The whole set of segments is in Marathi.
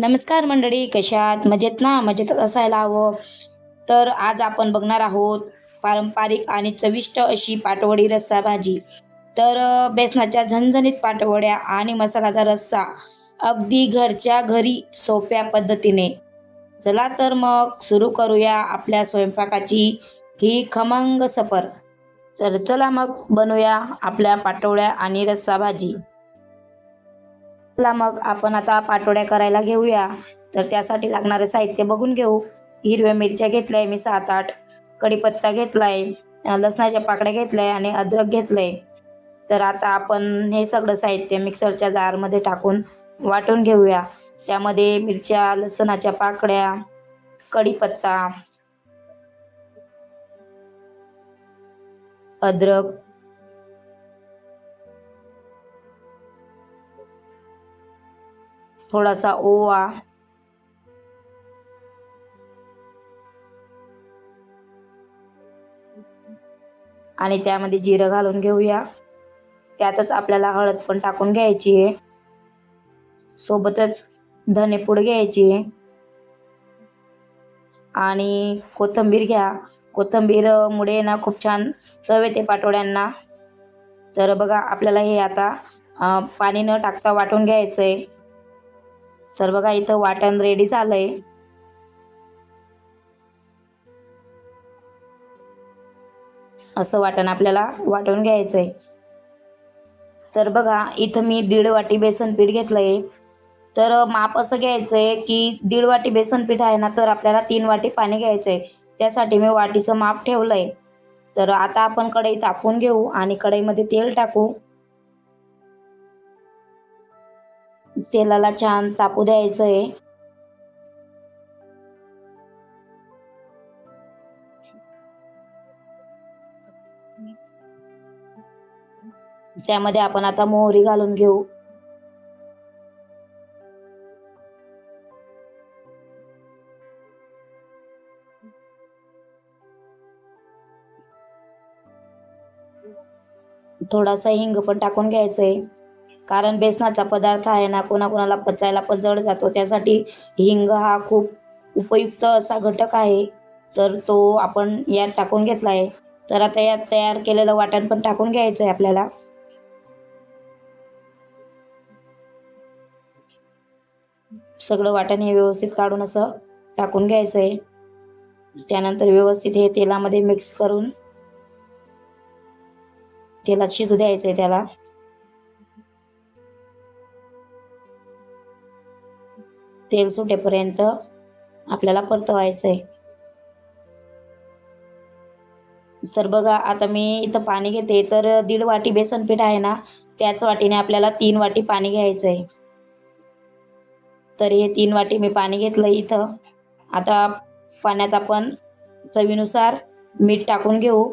नमस्कार मंडळी कशात मजेत ना? मजेतच असायला हवं. तर आज आपण बघणार आहोत पारंपरिक आणि चविष्ट अशी पाटवडी रस्सा भाजी. तर बेसनाच्या झणझणीत पाटवड्या आणि मसाल्याचा रस्सा अगदी घरच्या घरी सोप्या पद्धतीने. चला तर मग सुरू करूया आपल्या स्वयंपाकाची ही खमंग सफर. तर चला मग बनवूया आपल्या पाटवड्या आणि रस्सा भाजी. चला मग आपण आता पाटोड्या करायला घेऊया. तर त्यासाठी लागणारे साहित्य बघून घेऊ. हिरव्या मिरच्या घेतल्या आहे मी सात आठ. कढीपत्ता घेतला आहे लसणाच्या पाकड्या घेतल्या आहे आणि अद्रक घेतलं आहे तर आता आपण हे सगळं साहित्य मिक्सरच्या जारमध्ये टाकून वाटून घेऊया. त्यामध्ये मिरच्या लसणाच्या पाकड्या कढीपत्ता अद्रक थोडासा ओवा. आणि त्यामध्ये जिरं घालून घेऊया. त्यातच आपल्याला हळद पण टाकून घ्यायची आहे. सोबतच धनेपूड घ्यायची आहे. आणि कोथिंबीर घ्या. कोथंबीरमुळे ना खूप छान चव येते पाटोड्यांना तर बघा आपल्याला हे आता पाणी न टाकता वाटून घ्यायचं आहे तर बघा इथं वाटण रेडी झालंय. असं वाटण आपल्याला वाटून घ्यायचंय. तर बघा इथं मी दीड वाटी बेसन पीठ घेतलंय. तर माप असं घ्यायचंय की दीड वाटी बेसन पीठ आहे ना तर आपल्याला तीन वाटी पाणी घ्यायचंय. त्यासाठी मी वाटीचं माप ठेवलंय. तर आता आपण कढई तापवून घेऊ आणि कढईमध्ये तेल टाकू. तेलाला छान तापू द्यायचं आहे त्यामध्ये आपण आता मोहरी घालून घेऊ. थोडासा हिंग पण टाकून घ्यायचं आहे कारण बेसनाचा पदार्थ आहे ना कोणाकोणाला पचायला पण जड जातो. त्यासाठी हिंग हा खूप उपयुक्त असा घटक आहे. तर तो आपण यात टाकून घेतला आहे. तर आता यात तयार केलेलं वाटण पण टाकून घ्यायचं आहे आपल्याला. सगळं वाटण हे व्यवस्थित काढून असं टाकून घ्यायचं आहे. त्यानंतर व्यवस्थित हे तेलामध्ये मिक्स करून तेलात शिजू द्यायचं आहे त्याला. तेल सुटेपर्यंत आपल्याला परतवायचं आहे तर बघा आता मी इथं पाणी घेते तर दीड वाटी बेसन पीठ आहे ना त्याच वाटीने आपल्याला तीन वाटी पाणी घ्यायचं आहे तर हे तीन वाटी मी पाणी घेतलं इथं. आता पाण्यात आपण चवीनुसार मीठ टाकून घेऊ.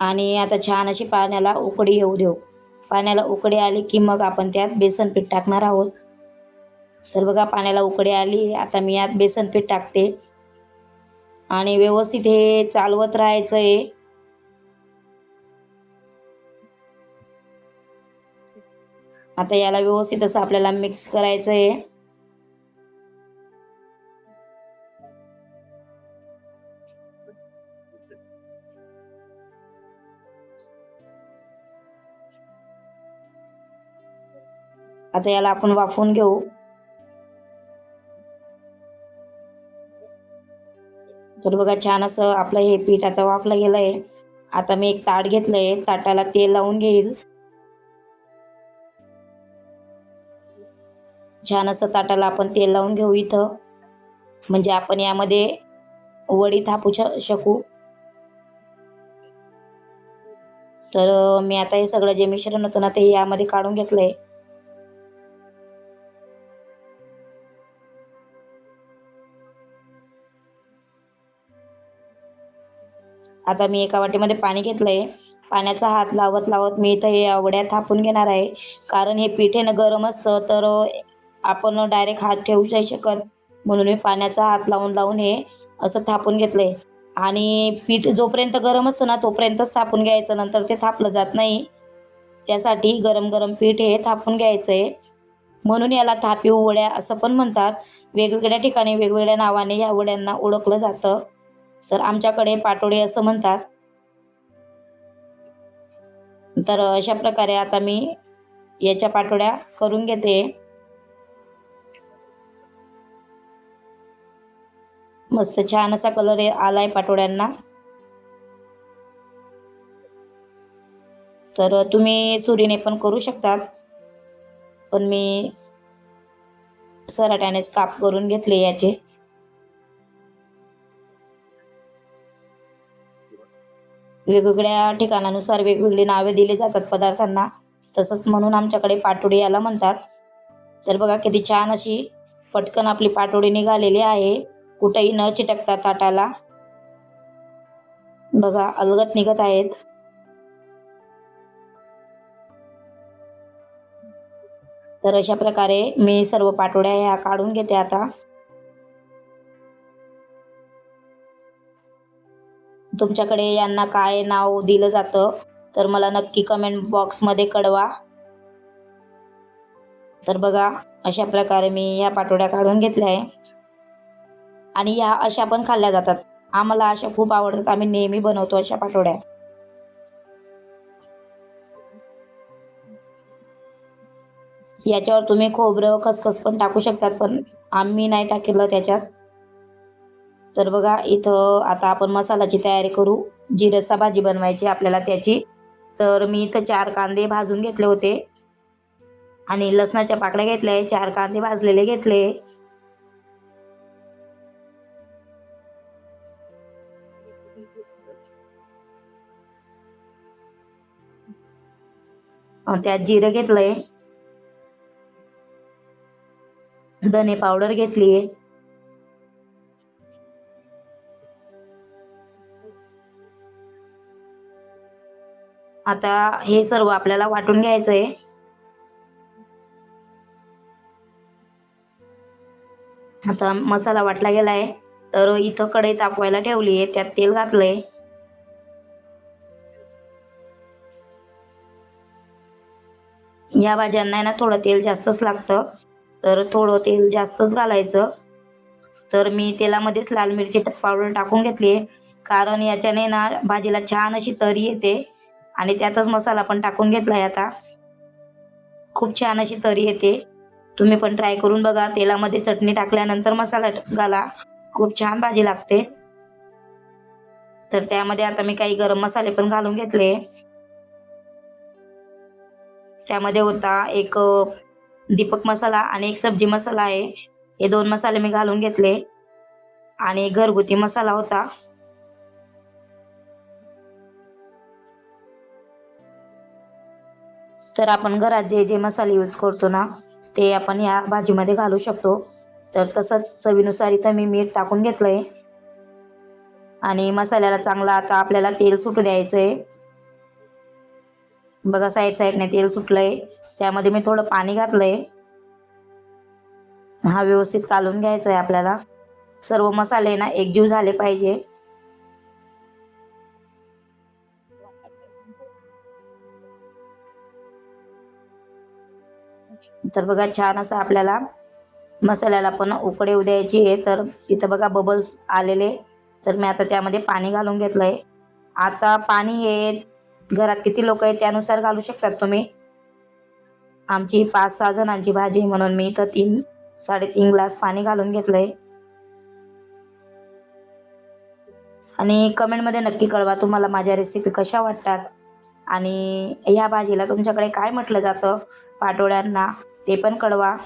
आणि आता छान अशी पाण्याला उकडी येऊ देऊ. पाण्याला उकडी आली की मग आपण त्यात बेसन पीठ टाकणार आहोत. तर बघा पाण्याला उकडी आली. आता मी यात बेसन पीठ टाकते. आणि व्यवस्थित हे चालवत राहायचं आहे आता याला व्यवस्थित असं आपल्याला मिक्स करायचं आहे आता याला आपण वाफवून घेऊ. तर बघा छान असं आपलं हे पीठ आता वाफलं गेलं आहे आता मी एक ताट घेतलं आहे ताटाला तेल लावून घेईल. छान असं ताटाला आपण तेल लावून घेऊ इथं. म्हणजे आपण यामध्ये वडी थापू शकू. तर मी आता हे सगळं जे मिश्रण होतं ना ते यामध्ये काढून घेतलं आहे आता मी एका वाटीमध्ये पाणी घेतलं आहे पाण्याचा हात लावत लावत मी इथं हे आवड्या थापून घेणार आहे. कारण हे पीठ आहे ना गरम असतं तर आपण डायरेक्ट हात ठेवू नाही शकत. म्हणून मी पाण्याचा हात लावून लावून हे असं थापून घेतलं आहे आणि पीठ जोपर्यंत गरम असतं ना तोपर्यंतच थापून घ्यायचं नंतर ते थापलं जात नाही. त्यासाठी गरम गरम पीठ हे थापून घ्यायचं आहे म्हणून याला थापी उवड्या असं पण म्हणतात. वेगवेगळ्या ठिकाणी वेगवेगळ्या नावाने ह्या वड्यांना ओळखलं जातं. तर आमच्याकडे पाटोळे असं म्हणतात. तर अशा प्रकारे आता मी याच्या पाटोळ्या करून घेते. मस्त छान असा कलर आलाय पाटोळ्यांना. तर तुम्ही सुरीने पण करू शकतात. पण मी सराट्यानेच काप करून घेतले याचे. वेगवेगळ्या ठिकाणानुसार वेगवेगळी नावे दिली जातात पदार्थांना. तसंच म्हणून आमच्याकडे पाटोडी याला म्हणतात. तर बघा किती छान अशी पटकन आपली पाटोडी निघालेली आहे. कुठेही न चिटकता ताटाला. बघा अलगत निघत आहेत. तर अशा प्रकारे मी सर्व पाटोड्या ह्या काढून घेते आता. तुमच्याकडे यांना काय नाव दिलं जातं तर मला नक्की कमेंट बॉक्समध्ये कळवा. तर बघा अशा प्रकारे मी ह्या पाटोड्या काढून घेतल्या आहे. आणि ह्या अशा पण खाल्ल्या जातात. आम्हाला अशा खूप आवडतात. आम्ही नेहमी बनवतो अशा पाटोड्या. याच्यावर तुम्ही खोबरं खसखस पण टाकू शकतात पण आम्ही नाही टाकलं त्याच्यात. तर बघा इथं आता आपण मसाल्याची तयारी करू. जी रस्सा भाजी बनवायची आपल्याला त्याची. तर मी इथं चार कांदे भाजून घेतले होते. आणि लसणाच्या पाकळ्या घेतल्या चार कांदे भाजलेले घेतले. त्यात जिरं घेतलंय. धने पावडर घेतली आता हे सर्व आपल्याला वाटून घ्यायचं आहे आता मसाला वाटला गेलाय तर इथं कढई तापवायला ठेवली आहे त्यात तेल घातलंय. या भाज्यांना ना थोडं तेल जास्तच लागतं. तर थोडं तेल जास्तच घालायचं. तर मी तेलामध्येच लाल मिरची पावडर टाकून घेतली आहे कारण याच्याने ना भाजीला छान अशी तरी येते. आणि त्यातच मसाला पण टाकून घेतला आहे आता. खूप छान अशी तरी येते. तुम्ही पण ट्राय करून बघा. तेलामध्ये चटणी टाकल्यानंतर मसाला घाला. खूप छान भाजी लागते. तर त्यामध्ये आता मी काही गरम मसाले पण घालून घेतले. त्यामध्ये होता एक दीपक मसाला आणि एक सब्जी मसाला आहे. हे दोन मसाले मी घालून घेतले. आणि घरगुती मसाला होता. तर आपण घरात जे जे मसाले यूज करतो ना ते आपण या भाजीमध्ये घालू शकतो. तर तसंच चवीनुसार इथं मी मीठ टाकून घेतलं आहे आणि मसाल्याला चांगला आता आपल्याला तेल सुटू द्यायचं आहे बघा साईड साईडने तेल सुटलं आहे त्यामध्ये मी थोडं पाणी घातलं आहे हा व्यवस्थित कालून घ्यायचा आहे आपल्याला. सर्व मसाले ना एकजीव झाले पाहिजे. तर बघा छान असं आपल्याला मसाल्याला पण उकडे द्यायची आहे. तर तिथं बघा बबल्स आलेले. तर मी आता त्यामध्ये पाणी घालून घेतलं आहे आता पाणी हे घरात किती लोक आहेत त्यानुसार घालू शकतात तुम्ही? आमची पाच सहा जणांची भाजी म्हणून मी इथं तीन साडेतीन ग्लास पाणी घालून घेतलं आहे आणि कमेंटमध्ये नक्की कळवा तुम्हाला माझ्या रेसिपी कशा वाटतात. आणि ह्या भाजीला तुमच्याकडे काय म्हटलं जातं पाटोळ्यांना? ते पण कळवा.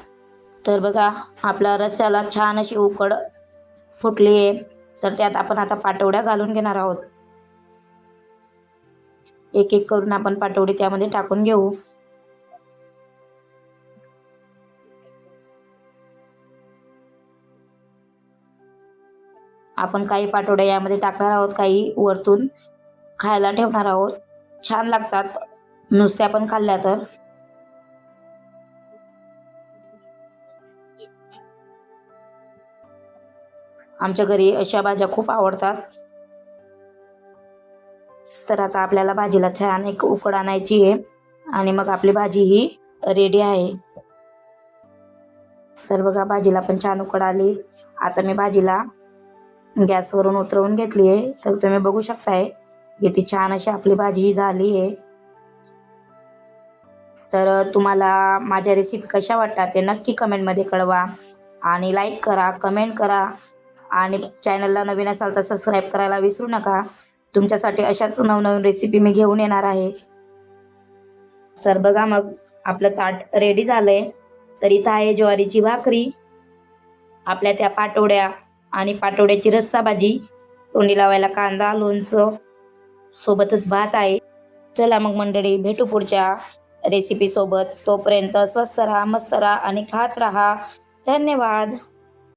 तर बघा आपला रस्स्याला छान अशी उकड फुटली आहे. तर त्यात आपण आता पाटवड्या घालून घेणार आहोत. एक एक करून आपण पाटवडी त्यामध्ये टाकून घेऊ. आपण काही पाटोड्या यामध्ये टाकणार आहोत काही वरतून खायला ठेवणार आहोत. छान लागतात. नुसत्या पण खाल्ल्या तर. आमच्या घरी अशा भाज्या खूप आवडतात. तर आता आपल्याला भाजीला छान एक उकड आणायची आहे आणि मग आपली भाजी ही रेडी आहे. तर बघा भाजीला पण छान उकड आली. आता मी भाजीला गॅसवरून उतरवून घेतली आहे. तर तुम्ही बघू शकताय किती छान अशी आपली भाजी झाली आहे. तर तुम्हाला माझ्या रेसिपी कशा वाटतात ते नक्की कमेंटमध्ये कळवा आणि लाईक करा कमेंट करा. आणि चॅनलला नवीन असाल तर सबस्क्राईब करायला विसरू नका. तुमच्यासाठी अशाच नवनवीन रेसिपी मी घेऊन येणार आहे. तर बघा मग आपलं ताट रेडी झालं आहे तर इथं आहे ज्वारीची भाकरी आपल्या त्या पाटोड्या आणि पाटोड्याची रस्सा भाजी. तोंडी लावायला कांदा लोणचं सोबतच भात आहे. चला मग मंडळी भेटू पुढच्या रेसिपीसोबत तोपर्यंत स्वस्त राहा मस्त राहा आणि खात राहा. धन्यवाद.